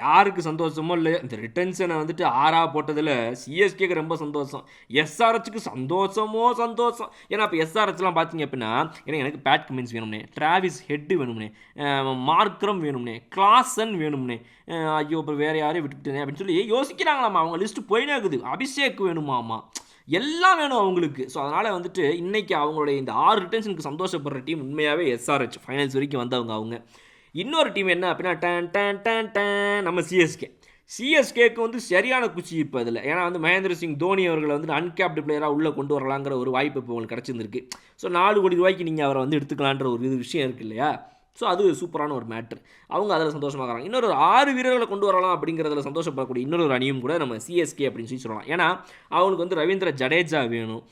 யாருக்கு சந்தோஷமோ இல்லையோ இந்த ரிட்டன்ஷனை வந்துட்டு ஆறா போட்டதில் சிஎஸ்கேக்கு ரொம்ப சந்தோஷம். எஸ்ஆர்ஹெச்சுக்கு சந்தோஷமோ சந்தோஷம். ஏன்னா இப்போ எஸ்ஆர்ஹெச்லாம் பார்த்தீங்க அப்படின்னா ஏன்னா எனக்கு பேட் கமின்ஸ் வேணும்னே டிராவிஸ் ஹெட்டு வேணும்னே மார்க்ரம் வேணும்னே கிளாசன் வேணும்னே ஐயோ அப்புறம் வேறு யாரையும் விட்டுட்டேன் அப்படின்னு சொல்லி யோசிக்கிறாங்களாம்மா அவங்க லிஸ்ட்டு போயினே இருக்குது. அபிஷேக் வேணுமாம்மா எல்லாம் வேணும் அவங்களுக்கு. ஸோ அதனால் வந்துட்டு இன்றைக்கி அவங்களுடைய இந்த ஆறு ரிட்டன்ஷனுக்கு சந்தோஷப்படுற டீம் உண்மையாகவே எஸ்ஆர்ஹெச் ஃபைனல்ஸ் வரைக்கும் வந்தவங்க அவங்க. இன்னொரு டீம் என்ன அப்படின்னா டன் டேன் டேன் டேன் நம்ம சிஎஸ்கே சிஎஸ்கேக்கு வந்து சரியான குச்சி இப்போ அதில். ஏன்னா வந்து மகேந்திர சிங் தோனி அவர்களை வந்து அன்கேப்டு பிளேயராக உள்ளே கொண்டு வரலாங்கிற ஒரு வாய்ப்பு இப்போ உங்களுக்கு கிடச்சிருந்துருக்கு. ஸோ நாலு கோடி ரூபாய்க்கு நீங்கள் அவரை வந்து எடுத்துக்கலான்ற ஒரு இது விஷயம் இருக்கு இல்லையா? ஸோ அது சூப்பரான ஒரு மேட்ரு. அவங்க அதில் சந்தோஷமாகறாங்க இன்னொரு ஆறு வீரர்களை கொண்டு வரலாம் அப்படிங்கிறதுல சந்தோஷப்படக்கூடிய இன்னொரு அணியும் கூட நம்ம சிஎஸ்கே அப்படின்னு சொல்லி சொல்லலாம். ஏன்னா அவங்களுக்கு வந்து ரவீந்திர ஜடேஜா வேணும்.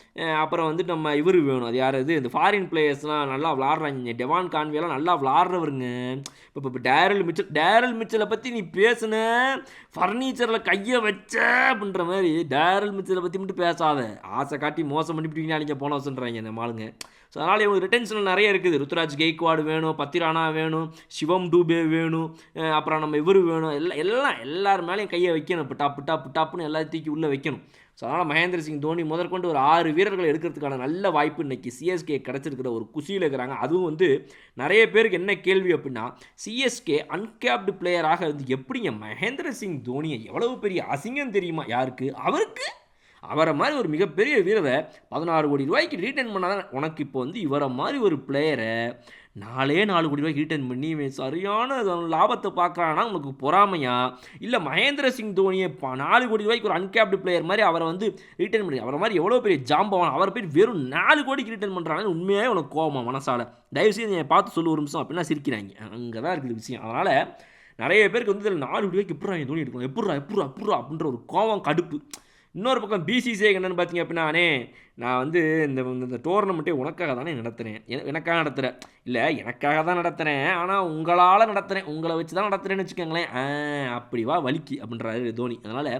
அப்புறம் வந்து நம்ம இவர் வேணும். அது யார்? இது இந்த ஃபாரின் பிளேயர்ஸ்லாம் நல்லா விளாட்றாங்க. டெவான் கான்வேலாம் நல்லா விளாட்றவருங்க. இப்போ இப்போ டேரல் மிச்சல் டேரல் மிச்சலை பற்றி நீ பேசுன ஃபர்னிச்சரில் கையை வச்ச அப்படின்ற மாதிரி டேரல் மிச்சலை பற்றி மட்டும் பேசாத. ஆசை காட்டி மோசம் பண்ணிவிட்டீங்கன்னா நீங்கள் போன வச்சுன்றாங்க இந்த மாளுங்க ஸோ அதனால் இவங்க ரிட்டன்ஷன் நிறைய இருக்குது. ருத்ராஜ் கெய்க்வாடு வேணும் பத்திரானா வேணும் சிவம் டூபே வேணும் அப்புறம் நம்ம இவர் வேணும். எல்லாம் எல்லாம் எல்லார் மேலேயும் கையை வைக்கணும். பிட்டா டாப் டாப்புன்னு எல்லாத்தையும் தூக்கி உள்ளே வைக்கணும். ஸோ அதனால் மகேந்திர சிங் தோனி முதற்கொண்டு ஒரு ஆறு வீரர்களை எடுக்கிறதுக்கான நல்ல வாய்ப்பு இன்றைக்கி சிஎஸ்கே கிடச்சிருக்கிற ஒரு குஷியில் இருக்கிறாங்க. அதுவும் வந்து நிறைய பேருக்கு என்ன கேள்வி அப்படின்னா சிஎஸ்கே அன்கேப்டு பிளேயராக இருந்து எப்படிங்க மகேந்திர சிங் தோனியை எவ்வளவு பெரிய அசிங்கம் தெரியுமா? யாருக்கு? அவருக்கு? அவரை மாதிரி ஒரு மிகப்பெரிய வீரரை பதினாறு கோடி ரூபாய்க்கு ரீட்டர்ன் பண்ணாதான் உனக்கு இப்போ வந்து இவரை மாதிரி ஒரு பிளேயரை நாலே நாலு கோடி ரூபாய்க்கு ரீட்டர்ன் பண்ணி இவன் சரியான லாபத்தை பார்க்குறான்னா உனக்கு பொறாமையா? இல்லை மகேந்திர சிங் தோனியை ப- நாலு கோடி ரூபாய்க்கு ஒரு அன்கேப்டு பிளேயர் மாதிரி அவரை வந்து ரீட்டர்ன் பண்ணி அவரை மாதிரி எவ்வளோ பெரிய ஜாம்பவான் அவரை பேர் வெறும் நாலு கோடிக்கு ரீட்டர்ன் பண்ணுறாங்க உண்மையாக உனக்கு கோவமா மனசால? தயவுசெய்து என்னை பார்த்து சொல்லு ஒரு நிமிஷம் அப்படின்னா சிரிக்கிறாங்க. அங்கே தான் இருக்குது விஷயம். அதனால் நிறைய பேருக்கு வந்து இதில் நாலு கோடி ரூபாய்க்கு எப்படா தோனி எடுக்கணும்? எப்பட்றா எப்பட்றா எப்பட்றா அப்படின்ற ஒரு கோவம் கடுப்பு. இன்னொரு பக்கம் பிசிசிஐ என்னன்னு பார்த்தீங்க அப்படின்னா நான் வந்து இந்த இந்த டோர்னமெண்ட்டே உனக்காக தானே நடத்துகிறேன் எனக்காக நடத்துகிறேன் இல்லை எனக்காக தான் நடத்துகிறேன் ஆனால் உங்களால் நடத்துகிறேன் உங்களை வச்சு தான் நடத்துகிறேன்னு வச்சுக்கோங்களேன் அப்படி வா வலிக்கு அப்படின்றாரு தோனி. அதனால்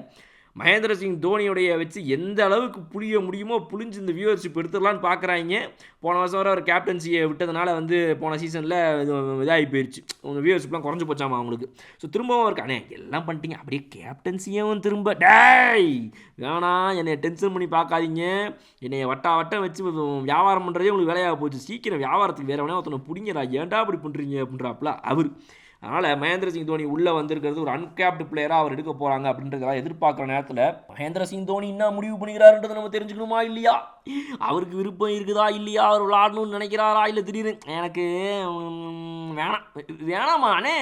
மகேந்திர சிங் தோனியுடைய வச்சு எந்த அளவுக்கு புளிய முடியுமோ புளிஞ்சு இந்த வியூவர்ஷிப் எடுத்துடலான்னு பார்க்குறாங்க போன வருஷம் வர ஒரு கேப்டன்சியை விட்டதுனால வந்து போன சீசனில் இது இதாகி போயிடுச்சு உங்கள் வியூவர்ஷிப்லாம் குறைஞ்சி போச்சாமா அவங்களுக்கு? ஸோ திரும்பவும் இருக்கு. அண்ணே எல்லாம் பண்ணிட்டீங்க. அப்படியே கேப்டன்சியும் திரும்ப. டேய்! வேணாம் என்னை டென்ஷன் பண்ணி பார்க்காதீங்க. என்னை வட்டா வட்டம் வச்சு வியாபாரம் பண்ணுறதே உங்களுக்கு வேலையாக போச்சு. சீக்கிரம் வியாபாரத்துக்கு வேற வேணா ஒருத்தனை பிடிங்கடா. ஏன்டா அப்படி பண்ணுறீங்க அப்படின்றாப்புல அவர். அதனால் மகேந்திர சிங் தோனி உள்ளே வந்திருக்கிறது ஒரு அன்கேப்டு பிளேயராக அவர் எடுக்க போகிறாங்க அப்படின்றதெல்லாம் எதிர்பார்க்குற நேரத்தில் மகேந்திர சிங் தோனி என்ன முடிவு பண்ணிக்கிறாருன்றதை நம்ம தெரிஞ்சுக்கணுமா இல்லையா? அவருக்கு விருப்பம் இருக்குதா இல்லையா? அவர் விளாடணும்னு நினைக்கிறாரா இல்லை திடீர்னு? எனக்கு வேணாம். வேணாமா அண்ணே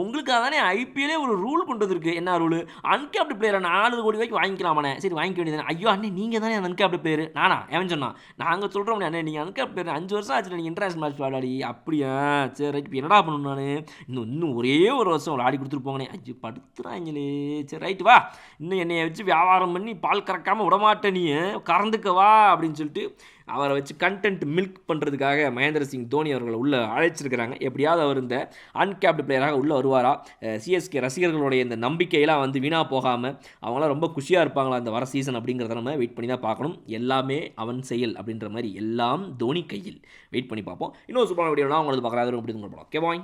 உங்களுக்காக தானே ஐபிஎல்லே ஒரு ரூல் கொண்டு வந்திருக்கு. என்ன ரூல்? அன்கேப்டு பிளேயரை நாலு கோடி வரைக்கும் வாங்கிக்கலாமாண்ணே. சரி வாங்கிக்க வேண்டியது ஐயோ அண்ணே நீங்கள் தானே அந்த அன்கேப்டு பிளேயர் நானா? எவன் சொன்னான்? நாங்கள் சொல்கிறோம் அண்ணே நீங்கள் அன்கேப்டு பிளேயர் அஞ்சு வருஷம் ஆச்சு நீங்கள் இன்டர்நேஷனல் மேட்ச் விளையாடி அப்படியா? சரி ரைட் இப்போ என்னடா பண்ணணும் நான்? இன்னும் இன்னும் ஒரே ஒரு வருஷம் விளையாடி கொடுத்துட்டு போங்கண்ணே. ஐயோ படுத்துறாங்களே. சரி ரைட்டு வா. இன்னும் என்னைய வச்சு வியாபாரம் பண்ணி பால் கறக்காமல் விடமாட்டே நீ கறந்துக்க வா அப்படின்னு சொல்லிட்டு அவரை வச்சு கண்டென்ட் மில்க் பண்ணுறதுக்காக மகேந்திர சிங் தோனி அவர்களை உள்ளே அழைச்சிருக்கிறாங்க. எப்படியாவது அவர் இந்த அன்கேப்டு பிளேயராக உள்ளே வருவாரா? சிஎஸ்கே ரசிகர்களுடைய இந்த நம்பிக்கையெல்லாம் வந்து வீணாக போகாமல் அவங்களாம் ரொம்ப குஷியாக இருப்பாங்களா அந்த வர சீசன் அப்படிங்கிறத நம்ம வெயிட் பண்ணி தான் பார்க்கணும். எல்லாமே அவன் செயல் அப்படின்ற மாதிரி எல்லாம் தோனி கையில். வெயிட் பண்ணி பார்ப்போம். இன்னொரு சூப்பரான வீடியோனா உங்களுக்கு பார்க்குறாரு அப்படி ஓகே பாய்